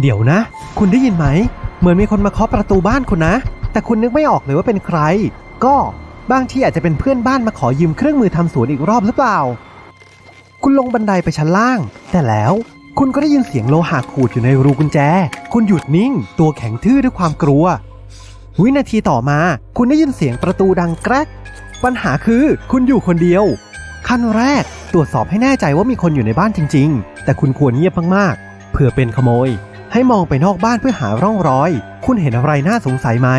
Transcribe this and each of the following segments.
เดี๋ยวนะ คุณได้ยินไหม เหมือนมีคนมาเคาะประตูบ้านคุณนะ แต่คุณนึกไม่ออกเลยว่าเป็นใคร ก็บางทีอาจจะเป็นเพื่อนบ้านมาขอยืมเครื่องมือทำสวนอีกรอบหรือเปล่า คุณลงบันไดไปชั้นล่าง แต่แล้วคุณก็ได้ยินเสียงโลหะขูดอยู่ในรูกุญแจ คุณหยุดนิ่ง ตัวแข็งทื่อด้วยความกลัว วินาทีต่อมา คุณได้ยินเสียงประตูดังแกรก ปัญหาคือคุณอยู่คนเดียว ขั้นแรกตรวจสอบให้แน่ใจว่ามีคนอยู่ในบ้านจริง ๆ แต่คุณควรเงียบมากๆ เผื่อเป็นขโมย ให้มองไปนอกบ้านเพื่อหาร่องรอย คุณเห็นอะไรน่าสงสัยไหม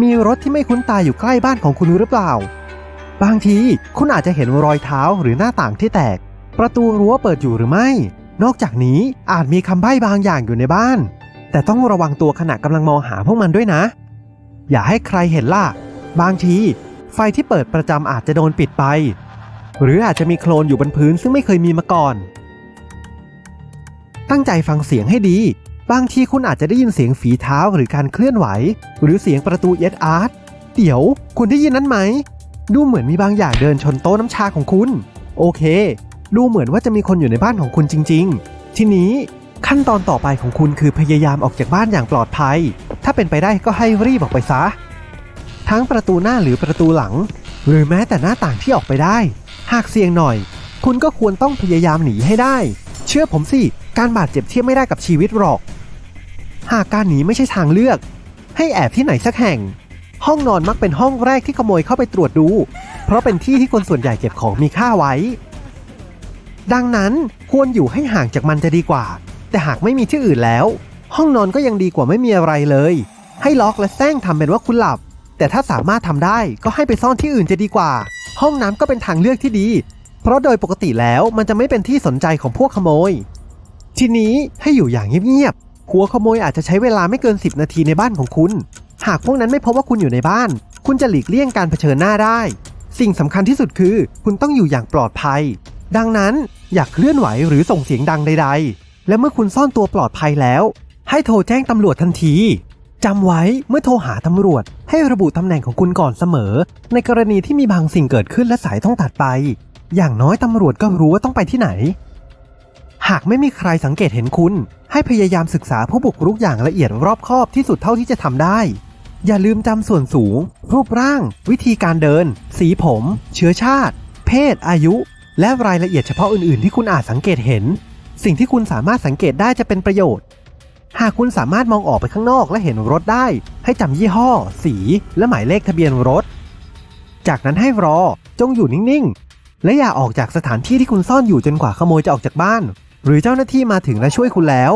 มีรถที่ไม่คุ้นตาอยู่ใกล้บ้านของคุณหรือเปล่า บางทีคุณอาจจะเห็นรอยเท้าหรือหน้าต่างที่แตก ประตูรั้วเปิดอยู่หรือไม่ นอกจากนี้อาจมีคำใบ้บางอย่างอยู่ในบ้าน แต่ต้องระวังตัวขณะกำลังมองหาพวกมันด้วยนะ อย่าให้ใครเห็นล่ะ บางทีไฟที่เปิดประจำอาจจะโดนปิดไป หรืออาจจะมีโคลนอยู่บนพื้นซึ่งไม่เคยมีมาก่อน ตั้งใจฟังเสียงให้ดี บางทีคุณอาจจะได้ยินเสียงฝีเท้าหรือการเคลื่อนไหว หรือเสียงประตูเอสอาร์ตเดี๋ยว คุณได้ยินนั้นไหม ดูเหมือนมีบางอย่างเดินชนโต๊ะน้ำชาของคุณ โอเค ดูเหมือนว่าจะมีคนอยู่ในบ้านของคุณจริง ๆ ทีนี้ขั้นตอนต่อไปของคุณคือพยายามออกจากบ้านอย่างปลอดภัย ถ้าเป็นไปได้ก็ให้รีบออกไปซะ ทั้งประตูหน้าหรือประตูหลัง หรือแม้แต่หน้าต่างที่ออกไปได้ หากเสี่ยงหน่อย คุณก็ควรต้องพยายามหนีให้ได้ เชื่อผมสิ การบาดเจ็บเทียบไม่ได้กับชีวิตหรอก หากการหนีไม่ใช่ทางเลือก ให้แอบที่ไหนสักแห่ง ห้องนอนมักเป็นห้องแรกที่ขโมยเข้าไปตรวจดู เพราะเป็นที่ที่คนส่วนใหญ่เก็บของมีค่าไว้ ดังนั้นควรอยู่ให้ห่างจากมันจะดีกว่า แต่หากไม่มีที่อื่นแล้ว ห้องนอนก็ยังดีกว่าไม่มีอะไรเลย ให้ล็อกและแซงทำเป็นว่าคุณหลับ แต่ถ้าสามารถทำได้ก็ให้ไปซ่อนที่อื่นจะดีกว่า ห้องน้ำก็เป็นทางเลือกที่ดี เพราะโดยปกติแล้วมันจะไม่เป็นที่สนใจของพวกขโมย ทีนี้ให้อยู่อย่างเงียบๆ หัวขโมยอาจจะใช้เวลาไม่เกิน 10 นาทีในบ้านของคุณ หากพวกนั้นไม่พบว่าคุณอยู่ในบ้าน คุณจะหลีกเลี่ยงการเผชิญหน้าได้ สิ่งสำคัญที่สุดคือ คุณต้องอยู่อย่างปลอดภัย ดังนั้นอย่าเคลื่อนไหวหรือส่งเสียงดังใด ๆ และเมื่อคุณซ่อนตัวปลอดภัยแล้ว ให้โทรแจ้งตำรวจทันทีจำไว้เมื่อโทรหาตำรวจ ให้ระบุตำแหน่งของคุณก่อนเสมอ ในกรณีที่มีบางสิ่งเกิดขึ้นและสายต้องตัดไป อย่างน้อยตำรวจก็รู้ว่าต้องไปที่ไหน หากไม่มีใครสังเกตเห็นคุณ ให้พยายามศึกษาผู้บุกรุกอย่างละเอียดรอบคอบที่สุดเท่าที่จะทำได้ อย่าลืมจำส่วนสูง รูปร่าง วิธีการเดิน สีผม เชื้อชาติ เพศ อายุ และรายละเอียดเฉพาะอื่นๆ ที่คุณอาจสังเกตเห็น สิ่งที่คุณสามารถสังเกตได้จะเป็นประโยชน์ หากคุณสามารถมองออกไปข้างนอกและเห็นรถได้ ให้จำยี่ห้อ สี และหมายเลขทะเบียนรถ จากนั้นให้รอจงอยู่นิ่งๆและอย่าออกจากสถานที่ที่คุณซ่อนอยู่จนกว่าขโมยจะออกจากบ้าน หรือเจ้าหน้าที่มาถึงและช่วยคุณแล้ว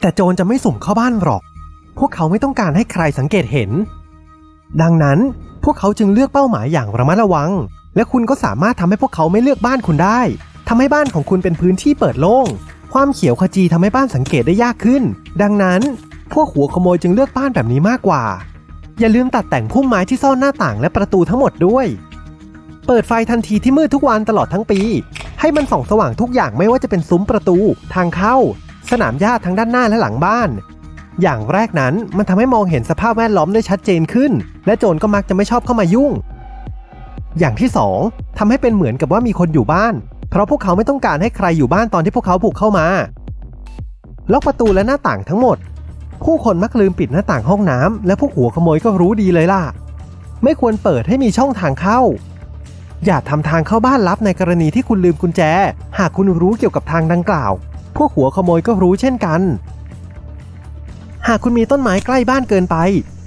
แต่โจรจะไม่สุ่มเข้าบ้านหรอก พวกเขาไม่ต้องการให้ใครสังเกตเห็น ดังนั้นพวกเขาจึงเลือกเป้าหมายอย่างระมัดระวัง และคุณก็สามารถทำให้พวกเขาไม่เลือกบ้านคุณได้ทำให้บ้านของคุณเป็นพื้นที่เปิดโล่ง ความเขียวขจีทำให้บ้านสังเกตได้ยากขึ้น ดังนั้น พวกหัวขโมยจึงเลือกบ้านแบบนี้มากกว่า อย่าลืมตัดแต่งพุ่มไม้ที่ซ่อนหน้าต่างและประตูทั้งหมดด้วย เปิดไฟทันทีที่มืดทุกวันตลอดทั้งปี ให้มันส่องสว่างทุกอย่างไม่ว่าจะเป็นซุ้มประตู ทางเข้า สนามหญ้าทั้งด้านหน้าและหลังบ้าน อย่างแรกนั้นมันทำให้มองเห็นสภาพแวดล้อมได้ชัดเจนขึ้น และโจรก็มักจะไม่ชอบเข้ามายุ่ง อย่างที่สองทำให้เป็นเหมือนกับว่ามีคนอยู่บ้าน เพราะพวกเขาไม่ต้องการให้ใครอยู่บ้านตอนที่พวกเขาบุกเข้ามาล็อกประตูและหน้าต่างทั้งหมด ผู้คนมักลืมปิดหน้าต่างห้องน้ำและพวกหัวขโมยก็รู้ดีเลยล่ะ ไม่ควรเปิดให้มีช่องทางเข้า อย่าทำทางเข้าบ้านลับในกรณีที่คุณลืมกุญแจ หากคุณรู้เกี่ยวกับทางดังกล่าว พวกหัวขโมยก็รู้เช่นกัน หากคุณมีต้นไม้ใกล้บ้านเกินไป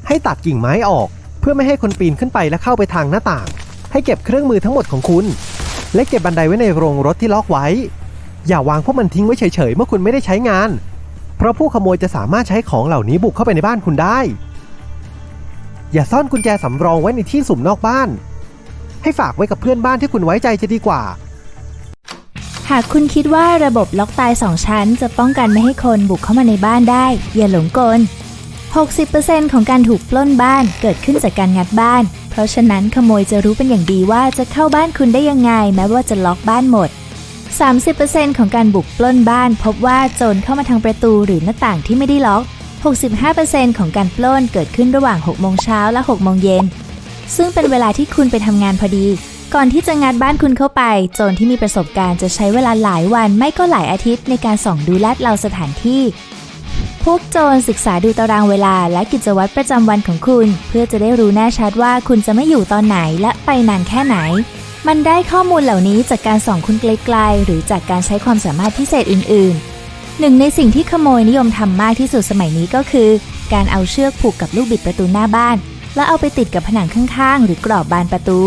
ให้ตัดกิ่งไม้ออก เพื่อไม่ให้คนปีนขึ้นไปและเข้าไปทางหน้าต่าง ให้เก็บเครื่องมือทั้งหมดของคุณ และเก็บบันไดไว้ในโรงรถที่ล็อกไว้ อย่าวางพวกมันทิ้งไว้เฉยๆเมื่อคุณไม่ได้ใช้งาน เพราะผู้ขโมยจะสามารถใช้ของเหล่านี้บุกเข้าไปในบ้านคุณได้ อย่าซ่อนกุญแจสำรองไว้ในที่สุ่มนอกบ้าน ให้ฝากไว้กับเพื่อนบ้านที่คุณไว้ใจจะดีกว่า หากคุณคิดว่าระบบล็อกตาย 2 ชั้น จะป้องกันไม่ให้คนบุกเข้ามาในบ้านได้ อย่าหลงกล 60%ของการถูกปล้นบ้านเกิดขึ้นจากการงัดบ้าน เพราะฉะนั้นขโมยจะรู้เป็นอย่างดีว่าจะเข้าบ้านคุณได้ยังไง แม้ว่าจะล็อกบ้านหมด 30%ของการบุกปล้นบ้าน พบว่าโจรเข้ามาทางประตูหรือหน้าต่างที่ไม่ได้ล็อก 65%ของการปล้นเกิดขึ้นระหว่าง 6 โมงเช้าและ 6 โมงเย็น ซึ่งเป็นเวลาที่คุณไปทำงานพอดี ก่อนที่จะงัดบ้านคุณเข้าไป โจรที่มีประสบการณ์จะใช้เวลาหลายวันไม่ก็หลายอาทิตย์ในการส่องดูลาดเราสถานที่ พวกโจรศึกษาดูตารางเวลาและกิจวัตรประจำวันของคุณ เพื่อจะได้รู้แน่ชัดว่าคุณจะไม่อยู่ตอนไหนและไปนานแค่ไหน มันได้ข้อมูลเหล่านี้จากการส่องคุณไกลๆหรือจากการใช้ความสามารถพิเศษอื่น ๆหนึ่งในสิ่งที่ขโมยนิยมทำมากที่สุดสมัยนี้ก็คือ การเอาเชือกผูกกับลูกบิดประตูหน้าบ้าน แล้วเอาไปติดกับผนังข้างๆ หรือกรอบบานประตู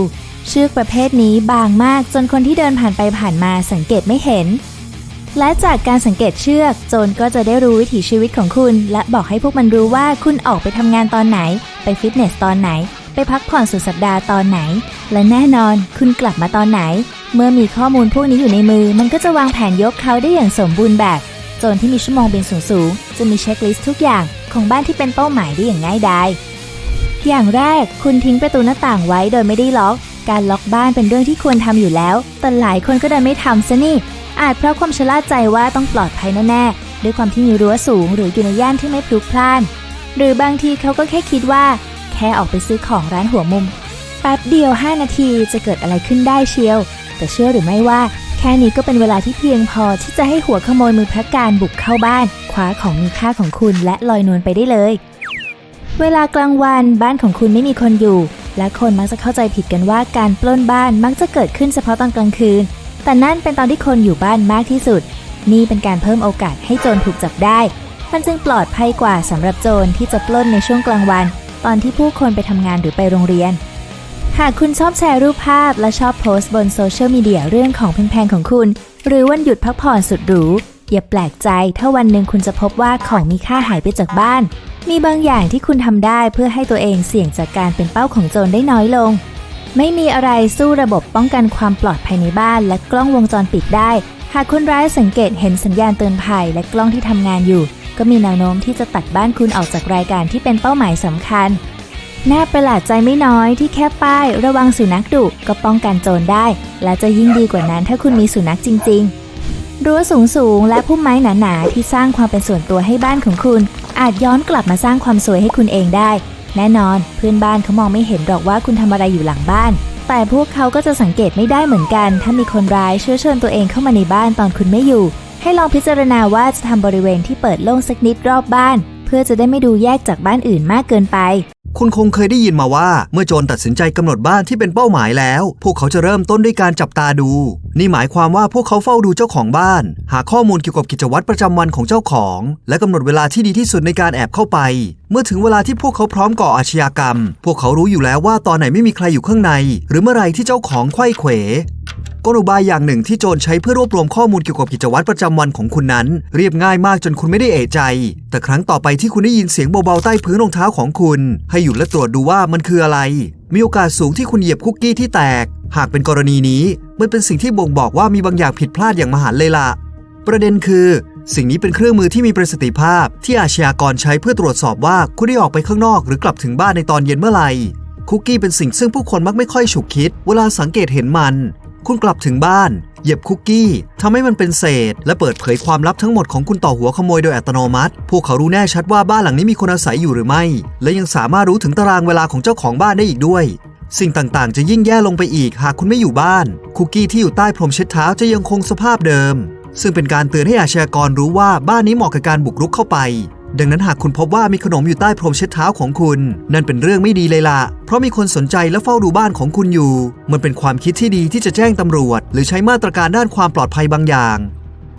เชือกประเภทนี้บางมากจนคนที่เดินผ่านไปผ่านมาสังเกตไม่เห็น และจากการสังเกตเชือกโจรก็จะได้รู้วิถีชีวิตของคุณ และบอกให้พวกมันรู้ว่าคุณออกไปทำงานตอนไหน ไปฟิตเนสตอนไหน ไปพักผ่อนสุดสัปดาห์ตอนไหน และแน่นอนคุณกลับมาตอนไหน เมื่อมีข้อมูลพวกนี้อยู่ในมือ มันก็จะวางแผนยกเขาได้อย่างสมบูรณ์แบบโจรที่มีชั่วโมงบินสูงๆจะมีเช็คลิสต์ทุกอย่างของบ้านที่เป็นเป้าหมายได้อย่างง่ายดาย อย่างแรก คุณทิ้งประตูหน้าต่างไว้โดยไม่ได้ล็อก การล็อกบ้านเป็นเรื่องที่ควรทำอยู่แล้ว แต่หลายคนก็ดันไม่ทำซะนี่ อาจเพราะความชะล่าใจว่าต้องปลอดภัยแน่ๆ ด้วยความที่มีรั้วสูงหรืออยู่ในย่านที่ไม่พลุกพล่าน หรือบางทีเขาก็แค่คิดว่า แค่ออกไปซื้อของร้านหัวมุม แป๊บเดียว 5 นาทีจะเกิดอะไรขึ้นได้เชียว แต่เชื่อหรือไม่ว่า แค่นี้ก็เป็นเวลาที่เพียงพอที่จะให้หัวขโมยมือพระการบุกเข้าบ้านคว้าของมีค่าของคุณและลอยนวลไปได้เลย เวลากลางวันบ้านของคุณไม่มีคนอยู่ และคนมักจะเข้าใจผิดกันว่าการปล้นบ้านมักจะเกิดขึ้นเฉพาะตอนกลางคืน แต่นั่นเป็นตอนที่คนอยู่บ้านมากที่สุด นี่เป็นการเพิ่มโอกาสให้โจรถูกจับได้ มันจึงปลอดภัยกว่าสำหรับโจรที่จะปล้นในช่วงกลางวัน ตอนที่ผู้คนไปทำงานหรือไปโรงเรียน หากคุณชอบแชร์รูปภาพและชอบโพสต์บนโซเชียลมีเดียเรื่องของแพงๆของคุณ หรือวันหยุดพักผ่อนสุดหรูอย่าแปลกใจถ้าวันหนึ่งคุณจะพบว่าของมีค่าหายไปจากบ้าน มีบางอย่างที่คุณทำได้เพื่อให้ตัวเองเสี่ยงจากการเป็นเป้าของโจรได้น้อยลง ไม่มีอะไรสู้ระบบป้องกันความปลอดภัยในบ้าน และกล้องวงจรปิดได้ หากคนร้ายสังเกตเห็นสัญญาณเตือนภัยและกล้องที่ทำงานอยู่ ก็มีแนวโน้มที่จะตัดบ้านคุณออกจากรายการที่เป็นเป้าหมายสำคัญ น่าประหลาดใจไม่น้อยที่แค่ป้าย ระวังสุนัขดุก็ป้องกันโจรได้ และจะยิ่งดีกว่านั้นถ้าคุณมีสุนัขจริง ๆ รั้วสูงสูงและพุ่มไม้หนาๆที่สร้างความเป็นส่วนตัวให้บ้านของคุณ อาจย้อนกลับมาสร้างความสวยให้คุณเองได้ แน่นอนเพื่อนบ้านเขามองไม่เห็นหรอกว่าคุณทำอะไรอยู่หลังบ้าน แต่พวกเขาก็จะสังเกตไม่ได้เหมือนกัน ถ้ามีคนร้ายเชื้อเชิญตัวเองเข้ามาในบ้านตอนคุณไม่อยู่ ให้ลองพิจารณาว่าจะทำบริเวณที่เปิดโล่งสักนิดรอบบ้าน เพื่อจะได้ไม่ดูแยกจากบ้านอื่นมากเกินไป คุณคงเคยได้ยินมาว่า เมื่อโจรตัดสินใจกำหนดบ้านที่เป็นเป้าหมายแล้ว พวกเขาจะเริ่มต้นด้วยการจับตาดู นี่หมายความว่าพวกเขาเฝ้าดูเจ้าของบ้าน หาข้อมูลเกี่ยวกับกิจวัตรประจำวันของเจ้าของ และกำหนดเวลาที่ดีที่สุดในการแอบเข้าไป เมื่อถึงเวลาที่พวกเขาพร้อมก่ออาชญากรรม พวกเขารู้อยู่แล้วว่าตอนไหนไม่มีใครอยู่ข้างใน หรือเมื่อไรที่เจ้าของไข้เขว กลอุบายอย่างหนึ่งที่โจรใช้เพื่อรวบรวมข้อมูลเกี่ยวกับกิจวัตรประจำวันของคุณนั้น เรียบง่ายมากจนคุณไม่ได้เอะใจ แต่ครั้งต่อไปที่คุณได้ยินเสียงเบาๆใต้พื้นรองเท้าของคุณ ให้หยุดและตรวจดูว่ามันคืออะไร มีโอกาสสูงที่คุณเหยียบคุกกี้ที่แตก หากเป็นกรณีนี้มันเป็นสิ่งที่บ่งบอกว่ามีบางอย่างผิดพลาดอย่างมหันเลยล่ะประเด็นคือ สิ่งนี้เป็นเครื่องมือที่มีประสิทธิภาพ ที่อาชญากรใช้เพื่อตรวจสอบว่าคุณได้ออกไปข้างนอกหรือกลับถึงบ้านในตอนเย็นเมื่อไหร่คุกกี้เป็นสิ่งซึ่งผู้คนมักไม่ค่อยฉุกคิด เวลาสังเกตเห็นมัน คุณกลับถึงบ้าน เหยียบคุกกี้ทำให้มันเป็นเศษ และเปิดเผยความลับทั้งหมดของคุณต่อหัวขโมยโดยอัตโนมัติ พวกเขารู้แน่ชัดว่าบ้านหลังนี้มีคนอาศัยอยู่หรือไม่ และยังสามารถรู้ถึงตารางเวลาของเจ้าของบ้านได้อีกด้วย สิ่งต่างๆ จะยิ่งแย่ลงไปอีกหากคุณไม่อยู่บ้าน คุกกี้ที่อยู่ใต้พรมเช็ดเท้าจะยังคงสภาพเดิม ซึ่งเป็นการเตือนให้อาชญากรรู้ว่าบ้านนี้เหมาะกับการบุกรุกเข้าไป ดังนั้นหากคุณพบว่ามีขนมอยู่ใต้พรมเช็ดเท้าของคุณ นั่นเป็นเรื่องไม่ดีเลยล่ะ เพราะมีคนสนใจและเฝ้าดูบ้านของคุณอยู่ มันเป็นความคิดที่ดีที่จะแจ้งตำรวจ หรือใช้มาตรการด้านความปลอดภัยบางอย่าง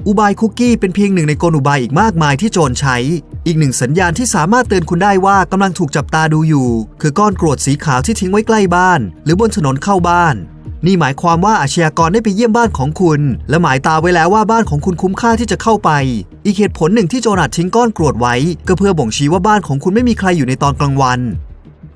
อุบายคุกกี้เป็นเพียงหนึ่งในกลอุบายอีกมากมายที่โจรใช้ อีกหนึ่งสัญญาณที่สามารถเตือนคุณได้ว่ากำลังถูกจับตาดูอยู่ คือก้อนกรวดสีขาวที่ทิ้งไว้ใกล้บ้าน หรือบนถนนเข้าบ้าน นี่หมายความว่าอาชญากรได้ไปเยี่ยมบ้านของคุณ และหมายตาไว้แล้วว่าบ้านของคุณคุ้มค่าที่จะเข้าไป อีกเหตุผลหนึ่งที่โจรอาจทิ้งก้อนกรวดไว้ ก็เพื่อบ่งชี้ว่าบ้านของคุณไม่มีใครอยู่ในตอนกลางวัน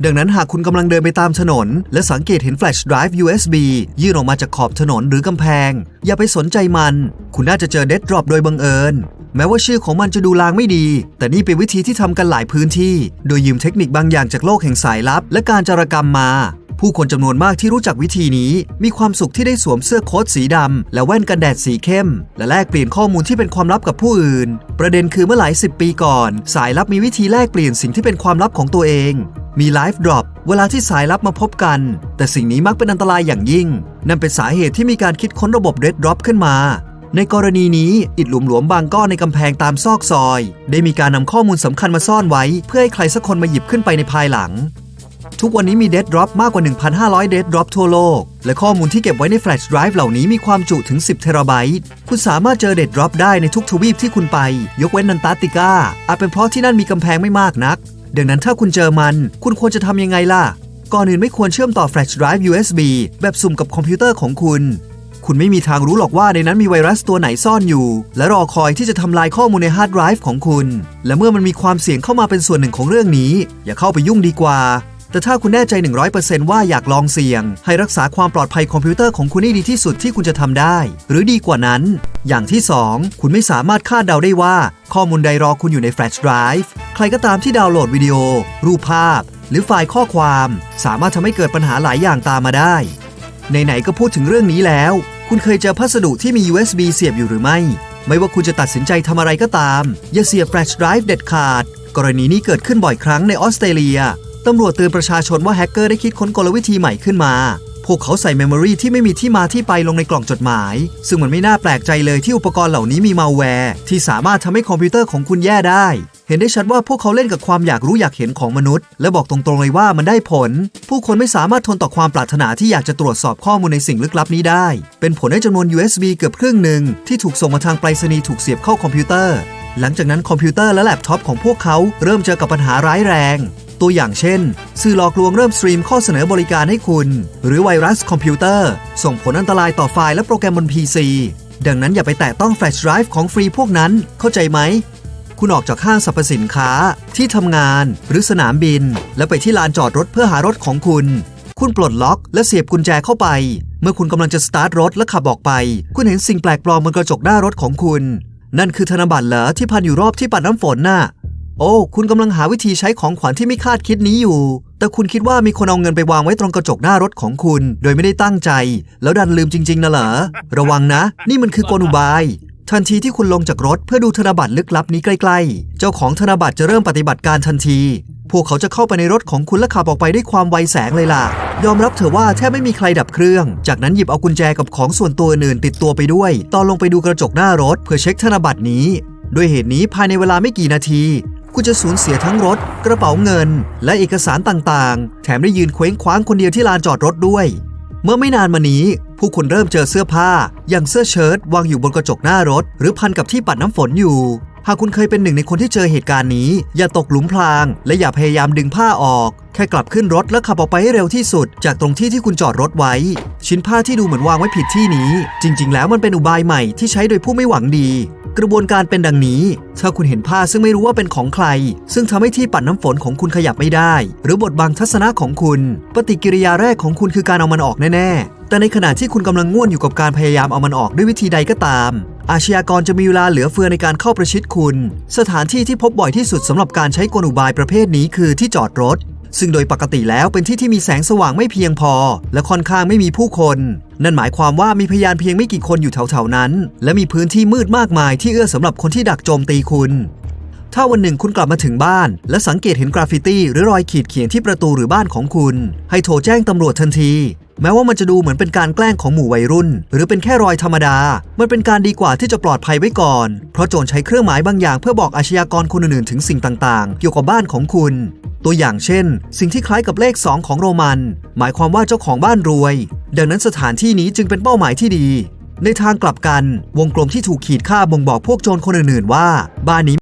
ดังนั้นหากคุณกำลังเดินไปตามถนน และสังเกตเห็นแฟลชไดรฟ์ USB ยื่นออกมาจากขอบถนนหรือกำแพง อย่าไปสนใจมัน คุณน่าจะเจอเดดดรอปโดยบังเอิญแม้ว่าชื่อของมันจะดูลางไม่ดี แต่นี่เป็นวิธีที่ทำกันหลายพื้นที่ โดยยืมเทคนิคบางอย่างจากโลกแห่งสายลับ และการจารกรรมมา ผู้คนจำนวนมากที่รู้จักวิธีนี้ มีความสุขที่ได้สวมเสื้อโค้ทสีดำและแว่นกันแดดสีเข้ม และแลกเปลี่ยนข้อมูลที่เป็นความลับกับผู้อื่น ประเด็นคือเมื่อหลายสิบปีก่อน สายลับมีวิธีแลกเปลี่ยนสิ่งที่เป็นความลับของตัวเอง มีไลฟ์ดรอปเวลาที่สายลับมาพบกัน แต่สิ่งนี้มักเป็นอันตรายอย่างยิ่ง นั่นเป็นสาเหตุที่มีการคิดค้นระบบเรดดรอปขึ้นมาในกรณีนี้อิฐหลุมหลวมบางก้อนในกำแพงตามซอกซอย ได้มีการนำข้อมูลสำคัญมาซ่อนไว้ เพื่อให้ใครสักคนมาหยิบขึ้นไปในภายหลัง ทุกวันนี้มีเด d ดรอปมากกว่า 1,500 เด d ดรอปทั่วโลก และข้อมูลที่เก็บไว้ในแฟลชไดรฟ์เหล่านี้มีความจุถึง 10 เทราไบต์ คุณสามารถเจอเด d ดรอปได้ในทุกทวีปที่คุณไป ยกเว้นนันตาติกาอาจเป็นเพราะที่นั่นมีกำแพงไม่มากนัก ดังนั้นถ้าคุณเจอมัน คุณควรจะทำยังไงล่ะ ก่อนอื่นไม่ควรเชื่อมต่อแฟลชไดรฟ์ USB แบบสุ่มกับคอมพิวเตอร์ของคุณคุณไม่มีทางรู้หรอกว่าในนั้นมีไวรัสตัวไหนซ่อนอยู่ และรอคอยที่จะทำลายข้อมูลในฮาร์ดไดรฟ์ของคุณ และเมื่อมันมีความเสี่ยงเข้ามาเป็นส่วนหนึ่งของเรื่องนี้ อย่าเข้าไปยุ่งดีกว่า แต่ถ้าคุณแน่ใจ 100%ว่าอยากลองเสี่ยง ให้รักษาความปลอดภัยคอมพิวเตอร์ของคุณให้ดีที่สุดที่คุณจะทำได้ หรือดีกว่านั้น อย่างที่ 2 คุณไม่สามารถคาดเดาได้ว่า ข้อมูลใดรอคุณอยู่ในแฟลชไดรฟ์ใครก็ตามที่ดาวน์โหลดวิดีโอ รูปภาพ หรือไฟล์ข้อความ สามารถทำให้เกิดปัญหาหลายอย่างตามมาได้ไหนๆก็พูดถึงเรื่องนี้แล้ว คุณเคยเจอพัสดุที่มี USB เสียบอยู่หรือไม่ ไม่ว่าคุณจะตัดสินใจทำอะไรก็ตาม อย่าเสียบแฟลชไดรฟ์เด็ดขาด กรณีนี้เกิดขึ้นบ่อยครั้งในออสเตรเลีย ตำรวจเตือนประชาชนว่าแฮกเกอร์ได้คิดค้นกลวิธีใหม่ขึ้นมา พวกเขาใส่เมมโมรีที่ไม่มีที่มาที่ไปลงในกล่องจดหมาย ซึ่งมันไม่น่าแปลกใจเลยที่อุปกรณ์เหล่านี้มีมาแวร์ที่สามารถทำให้คอมพิวเตอร์ของคุณแย่ได้ เห็นได้ชัดว่าพวกเขาเล่นกับความอยากรู้อยากเห็นของมนุษย์ และบอกตรงๆเลยว่ามันได้ผล ผู้คนไม่สามารถทนต่อความปรารถนาที่อยากจะตรวจสอบข้อมูลในสิ่งลึกลับนี้ได้ เป็นผลให้จำนวน USB เกือบครึ่งหนึ่งที่ถูกส่งมาทางไปรษณีย์ถูกเสียบเข้าคอมพิวเตอร์หลังจากนั้นคอมพิวเตอร์และแล็ปท็อปของพวกเขาเริ่มเจอกับปัญหาร้ายแรง ตัวอย่างเช่น สื่อหลอกลวงเริ่มสตรีมข้อเสนอบริการให้คุณ หรือไวรัสคอมพิวเตอร์ ส่งผลอันตรายต่อไฟล์และโปรแกรมบน PC ดังนั้นอย่าไปแตะต้องแฟลชไดรฟ์ของฟรีพวกนั้นเข้าใจไหม คุณออกจากห้างสรรพสินค้า ที่ทำงาน หรือสนามบิน แล้วไปที่ลานจอดรถเพื่อหารถของคุณ คุณปลดล็อก และเสียบกุญแจเข้าไป เมื่อคุณกำลังจะสตาร์ทรถและขับออกไป คุณเห็นสิ่งแปลกปลอมบนกระจกหน้ารถของคุณ นั่นคือธนบัตรเหรอที่พันอยู่รอบที่ปัดน้ำฝนน่ะ โอ้ คุณกำลังหาวิธีใช้ของขวัญที่ไม่คาดคิดนี้อยู่ แต่คุณคิดว่ามีคนเอาเงินไปวางไว้ตรงกระจกหน้ารถของคุณ โดยไม่ได้ตั้งใจ แล้วดันลืมจริงๆนะเหรอ ระวังนะ นี่มันคือกลอุบาย ทันทีที่คุณลงจากรถเพื่อดูธนบัตรลึกลับนี้ใกล้ๆ เจ้าของธนบัตรจะเริ่มปฏิบัติการทันที พวกเขาจะเข้าไปในรถของคุณและขับออกไปด้วยความไวแสงเลยล่ะ ยอมรับเถอะว่าแทบไม่มีใครดับเครื่อง จากนั้นหยิบเอากุญแจกับของส่วนตัวอื่นติดตัวไปด้วย ตอนลงไปดูกระจกหน้ารถเพื่อเช็คธนบัตรนี้ ด้วยเหตุนี้ภายในเวลาไม่กี่นาทีคุณจะสูญเสียทั้งรถ กระเป๋าเงิน และเอกสารต่างๆ แถมได้ยืนเคว้งคว้างคนเดียวที่ลานจอดรถด้วย เมื่อไม่นานมานี้ ผู้คนเริ่มเจอเสื้อผ้า อย่างเสื้อเชิ้ตวางอยู่บนกระจกหน้ารถ หรือพันกับที่ปัดน้ำฝนอยู่ หากคุณเคยเป็นหนึ่งในคนที่เจอเหตุการณ์นี้ อย่าตกหลุมพราง และอย่าพยายามดึงผ้าออก แค่กลับขึ้นรถและขับออกไปให้เร็วที่สุด จากตรงที่ที่คุณจอดรถไว้ ชิ้นผ้าที่ดูเหมือนวางไว้ผิดที่นี้ จริง ๆ แล้วมันเป็นอุบายใหม่ที่ใช้โดยผู้ไม่หวังดี กระบวนการเป็นดังนี้ ถ้าคุณเห็นผ้าซึ่งไม่รู้ว่าเป็นของใคร ซึ่งทำให้ที่ปัดน้ำฝนของคุณขยับไม่ได้ หรือบดบังทัศนะของคุณ ปฏิกิริยาแรกของคุณคือการเอามันออกแน่ๆแต่ในขณะที่คุณกำลังง่วนอยู่กับการพยายามเอามันออกด้วยวิธีใดก็ตาม อาชญากรจะมีเวลาเหลือเฟือในการเข้าประชิดคุณ สถานที่ที่พบบ่อยที่สุดสำหรับการใช้กลอุบายประเภทนี้คือที่จอดรถ ซึ่งโดยปกติแล้วเป็นที่ที่มีแสงสว่างไม่เพียงพอ และค่อนข้างไม่มีผู้คน นั่นหมายความว่ามีพยานเพียงไม่กี่คนอยู่แถวๆนั้น และมีพื้นที่มืดมากมายที่เอื้อสำหรับคนที่ดักโจมตีคุณถ้าวันหนึ่งคุณกลับมาถึงบ้าน และสังเกตเห็นกราฟฟิตี้หรือรอยขีดเขียนที่ประตูหรือบ้านของคุณ ให้โทรแจ้งตำรวจทันที แม้ว่ามันจะดูเหมือนเป็นการแกล้งของหมู่วัยรุ่น หรือเป็นแค่รอยธรรมดา มันเป็นการดีกว่าที่จะปลอดภัยไว้ก่อน เพราะโจรใช้เครื่องหมายบางอย่างเพื่อบอกอาชญากรคนอื่นๆถึงสิ่งต่างๆ เกี่ยวกับบ้านของคุณ ตัวอย่างเช่น สิ่งที่คล้ายกับเลข 2 ของโรมัน หมายความว่าเจ้าของบ้านรวย ดังนั้นสถานที่นี้จึงเป็นเป้าหมายที่ดี ในทางกลับกัน วงกลมที่ถูกขีดค่าบ่งบอกพวกโจรคนอื่นๆ ว่า บ้านนี้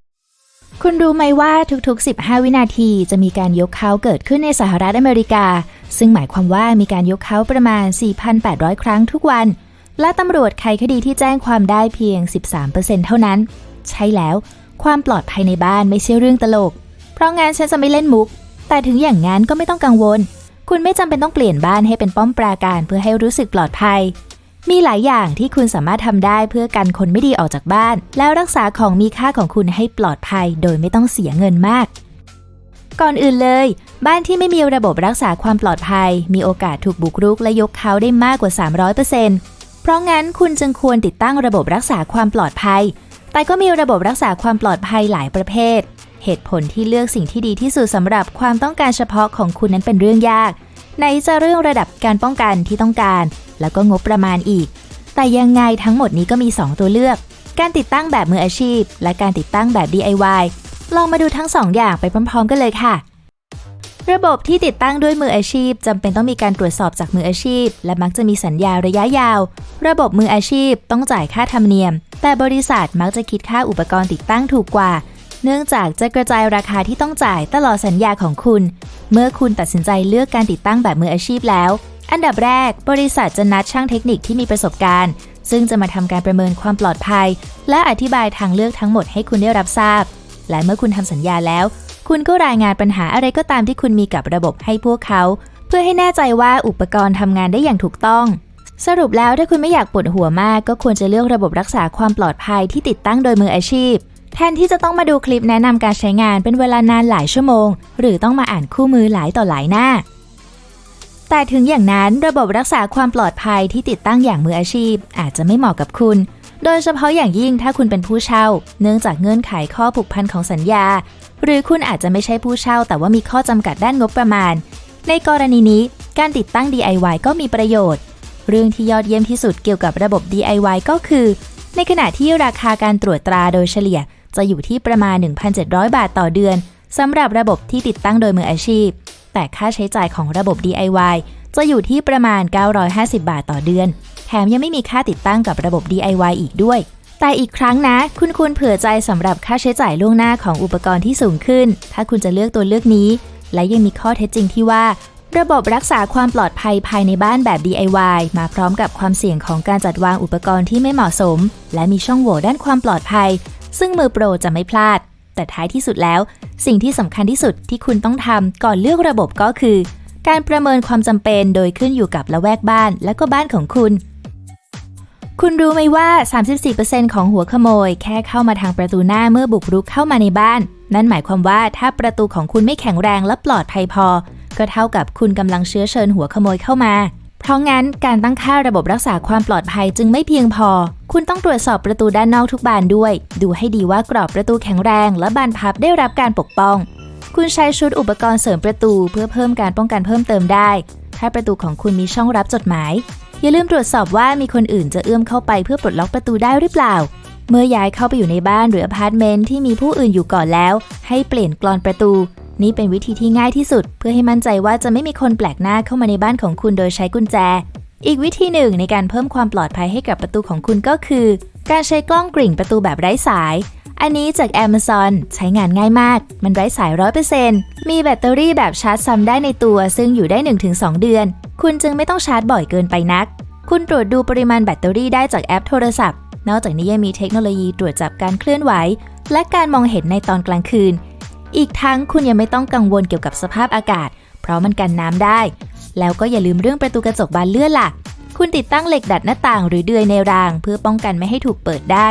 คุณรู้ไหมว่าทุกๆ 15 วินาทีจะมีการยกเขาเกิดขึ้นในสหรัฐอเมริกา ซึ่งหมายความว่ามีการยกเขาประมาณ 4,800 ครั้งทุกวัน และตำรวจไขคดีที่แจ้งความได้เพียง 13%เท่านั้น ใช่แล้ว ความปลอดภัยในบ้านไม่ใช่เรื่องตลก เพราะงั้นฉันจะไม่เล่นมุก แต่ถึงอย่างนั้นก็ไม่ต้องกังวล คุณไม่จำเป็นต้องเปลี่ยนบ้านให้เป็นป้อมปราการเพื่อให้รู้สึกปลอดภัย มีหลายอย่างที่คุณสามารถทำได้เพื่อกันคนไม่ดีออกจากบ้าน แล้วรักษาของมีค่าของคุณให้ปลอดภัย โดยไม่ต้องเสียเงินมาก ก่อนอื่นเลย บ้านที่ไม่มีระบบรักษาความปลอดภัย มีโอกาสถูกบุกรุกและยกเขาได้มากกว่า 300%เพราะงั้นคุณจึงควรติดตั้งระบบรักษาความปลอดภัย แต่ก็มีระบบรักษาความปลอดภัยหลายประเภท เหตุผลที่เลือกสิ่งที่ดีที่สุดสำหรับความต้องการเฉพาะของคุณนั้นเป็นเรื่องยากไหนจะเรื่องระดับการป้องกันที่ต้องการ แล้วก็งบประมาณอีก แต่ยังไงทั้งหมดนี้ก็มี 2 ตัวเลือก การติดตั้งแบบมืออาชีพ และการติดตั้งแบบ DIY ลองมาดูทั้ง 2 อย่างไปพร้อม ๆ กันเลยค่ะ ระบบที่ติดตั้งด้วยมืออาชีพจำเป็นต้องมีการตรวจสอบจากมืออาชีพ และมักจะมีสัญญาระยะยาว ระบบมืออาชีพต้องจ่ายค่าธรรมเนียม แต่บริษัทมักจะคิดค่าอุปกรณ์ติดตั้งถูกกว่า เนื่องจากจะกระจายราคาที่ต้องจ่ายตลอดสัญญาของคุณ เมื่อคุณตัดสินใจเลือกการติดตั้งแบบมืออาชีพแล้ว อันดับแรก บริษัทจะนัดช่างเทคนิคที่มีประสบการณ์ซึ่งจะมาทำการประเมินความปลอดภัย และอธิบายทางเลือกทั้งหมดให้คุณได้รับทราบ และเมื่อคุณทำสัญญาแล้ว คุณก็รายงานปัญหาอะไรก็ตามที่คุณมีกับระบบให้พวกเขา เพื่อให้แน่ใจว่าอุปกรณ์ทำงานได้อย่างถูกต้อง สรุปแล้วถ้าคุณไม่อยากปวดหัวมาก ก็ควรจะเลือกระบบรักษาความปลอดภัยที่ติดตั้งโดยมืออาชีพ แทนที่จะต้องมาดูคลิปแนะนำการใช้งานเป็นเวลานานหลายชั่วโมง หรือต้องมาอ่านคู่มือหลายต่อหลายหน้าแต่ถึงอย่างนั้นระบบรักษาความปลอดภัยที่ติดตั้งอย่างมืออาชีพ อาจจะไม่เหมาะกับคุณ โดยเฉพาะอย่างยิ่งถ้าคุณเป็นผู้เช่า เนื่องจากเงื่อนไขข้อผูกพันของสัญญา หรือคุณอาจจะไม่ใช่ผู้เช่า แต่ว่ามีข้อจำกัดด้านงบประมาณ ในกรณีนี้การติดตั้ง DIY ก็มีประโยชน์ เรื่องที่ยอดเยี่ยมที่สุดเกี่ยวกับระบบ DIY ก็คือ ในขณะที่ราคาการตรวจตราโดยเฉลี่ย จะอยู่ที่ประมาณ 1,700 บาทต่อเดือนสำหรับระบบที่ติดตั้งโดยมืออาชีพ แต่ค่าใช้จ่ายของระบบ DIY จะอยู่ที่ประมาณ 950 บาทต่อเดือน ถมยังไม่มีค่าติดตั้งกับระบบ DIY อีกด้วย แต่อีกครั้งนะ คุณควรเผื่อใจสำหรับค่าใช้จ่ายล่วงหน้าของอุปกรณ์ที่สูงขึ้น ถ้าคุณจะเลือกตัวเลือกนี้ และยังมีข้อเท็จจริงที่ว่า ระบบรักษาความปลอดภัยภายในบ้านแบบ DIY มาพร้อมกับความเสี่ยงของการจัดวางอุปกรณ์ที่ไม่เหมาะสม และมีช่องโหว่ด้านความปลอดภัย ซึ่งมือโปรจะไม่พลาด แต่ท้ายที่สุดแล้ว สิ่งที่สำคัญที่สุดที่คุณต้องทำก่อนเลือกระบบก็คือ การประเมินความจำเป็นโดยขึ้นอยู่กับละแวกบ้าน และก็บ้านของคุณ คุณรู้ไหมว่า 34%ของหัวขโมย แค่เข้ามาทางประตูหน้าเมื่อบุกรุกเข้ามาในบ้าน นั่นหมายความว่าถ้าประตูของคุณไม่แข็งแรงและปลอดภัยพอ ก็เท่ากับคุณกำลังเชื้อเชิญหัวขโมยเข้ามา เพราะงั้นการตั้งค่าระบบรักษาความปลอดภัยจึงไม่เพียงพอ คุณต้องตรวจสอบประตูด้านนอกทุกบานด้วย ดูให้ดีว่ากรอบประตูแข็งแรง และบานพับได้รับการปกป้อง คุณใช้ชุดอุปกรณ์เสริมประตู เพื่อเพิ่มการป้องกันเพิ่มเติมได้ ถ้าประตูของคุณมีช่องรับจดหมาย อย่าลืมตรวจสอบว่ามีคนอื่นจะเอื้อมเข้าไปเพื่อปลดล็อกประตูได้หรือเปล่า เมื่อย้ายเข้าไปอยู่ในบ้านหรืออพาร์ตเมนต์ที่มีผู้อื่นอยู่ก่อนแล้ว ให้เปลี่ยนกลอนประตู นี่เป็นวิธีที่ง่ายที่สุด เพื่อให้มั่นใจว่าจะไม่มีคนแปลกหน้าเข้ามาในบ้านของคุณโดยใช้กุญแจ อีกวิธีหนึ่งในการเพิ่มความปลอดภัยให้กับประตูของคุณก็คือ การใช้กล้องกริ่งประตูแบบไร้สาย อันนี้จาก Amazon ใช้งานง่ายมาก มันไร้สาย 100%มีแบตเตอรี่แบบชาร์จซ้ำได้ในตัว ซึ่งอยู่ได้ 1-2 เดือน คุณจึงไม่ต้องชาร์จบ่อยเกินไปนัก คุณตรวจดูปริมาณแบตเตอรี่ได้จากแอปโทรศัพท์ นอกจากนี้ยังมีเทคโนโลยีตรวจจับการเคลื่อนไหว และการมองเห็นในตอนกลางคืน อีกทั้งคุณยังไม่ต้องกังวลเกี่ยวกับสภาพอากาศ เพราะมันกันน้ำได้ แล้วก็อย่าลืมเรื่องประตูกระจกบานเลื่อนล่ะ คุณติดตั้งเหล็กดัดหน้าต่างหรือเดือยในราง เพื่อป้องกันไม่ให้ถูกเปิดได้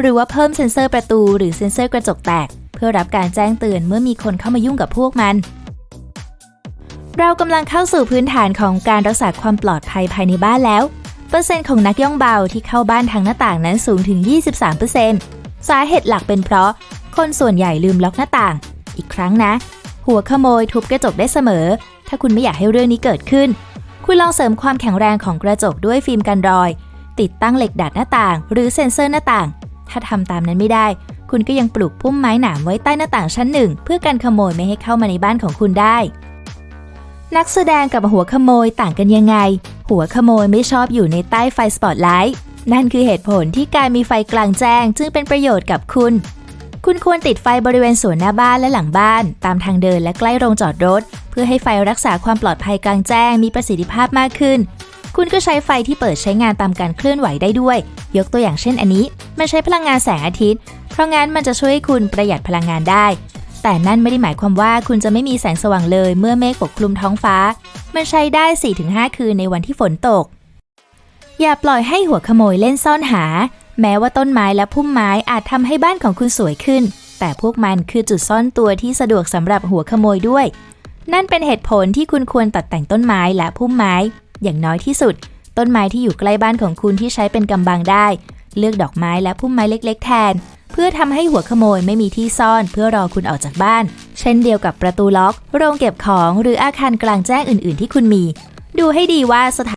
หรือว่าเพิ่มเซ็นเซอร์ประตูหรือเซ็นเซอร์กระจกแตก เพื่อรับการแจ้งเตือนเมื่อมีคนเข้ามายุ่งกับพวกมัน เรากำลังเข้าสู่พื้นฐานของการรักษาความปลอดภัยภายในบ้านแล้ว เปอร์เซ็นต์ของนักย่องเบาที่เข้าบ้านทางหน้าต่างนั้นสูงถึง 23%สาเหตุหลักเป็นเพราะ คนส่วนใหญ่ลืมล็อกหน้าต่าง อีกครั้งนะ หัวขโมยทุบกระจกได้เสมอ ถ้าคุณไม่อยากให้เรื่องนี้เกิดขึ้น คุณลองเสริมความแข็งแรงของกระจกด้วยฟิล์มกันรอย ติดตั้งเหล็กดัดหน้าต่าง หรือเซ็นเซอร์หน้าต่าง ถ้าทำตามนั้นไม่ได้ คุณก็ยังปลูกพุ่มไม้หนามไว้ใต้หน้าต่างชั้นหนึ่ง เพื่อกันขโมยไม่ให้เข้ามาในบ้านของคุณได้ นักแสดงกับหัวขโมยต่างกันยังไง หัวขโมยไม่ชอบอยู่ในใต้ไฟสปอตไลท์นั่นคือเหตุผลที่การมีไฟกลางแจ้ง จึงเป็นประโยชน์กับคุณ คุณควรติดไฟบริเวณสวนหน้าบ้านและหลังบ้าน ตามทางเดินและใกล้โรงจอดรถ เพื่อให้ไฟรักษาความปลอดภัยกลางแจ้งมีประสิทธิภาพมากขึ้น คุณก็ใช้ไฟที่เปิดใช้งานตามการเคลื่อนไหวได้ด้วย ยกตัวอย่างเช่นอันนี้ มันใช้พลังงานแสงอาทิตย์ เพราะงั้นมันจะช่วยให้คุณประหยัดพลังงานได้ แต่นั่นไม่ได้หมายความว่าคุณจะไม่มีแสงสว่างเลยเมื่อเมฆปกคลุมท้องฟ้า มันใช้ได้ 4-5 คืนในวันที่ฝนตก อย่าปล่อยให้หัวขโมยเล่นซ่อนหา แม้ว่าต้นไม้และพุ่มไม้อาจทำให้บ้านของคุณสวยขึ้น แต่พวกมันคือจุดซ่อนตัวที่สะดวกสำหรับหัวขโมยด้วย นั่นเป็นเหตุผลที่คุณควรตัดแต่งต้นไม้และพุ่มไม้ อย่างน้อยที่สุด ต้นไม้ที่อยู่ใกล้บ้านของคุณที่ใช้เป็นกำบังได้ เลือกดอกไม้และพุ่มไม้เล็ก ๆ แทน เพื่อทำให้หัวขโมยไม่มีที่ซ่อนเพื่อรอคุณออกจากบ้าน เช่นเดียวกับประตูล็อก โรงเก็บของหรืออาคารกลางแจ้งอื่น ๆ ที่คุณมี ดูให้ดีว่าสถาน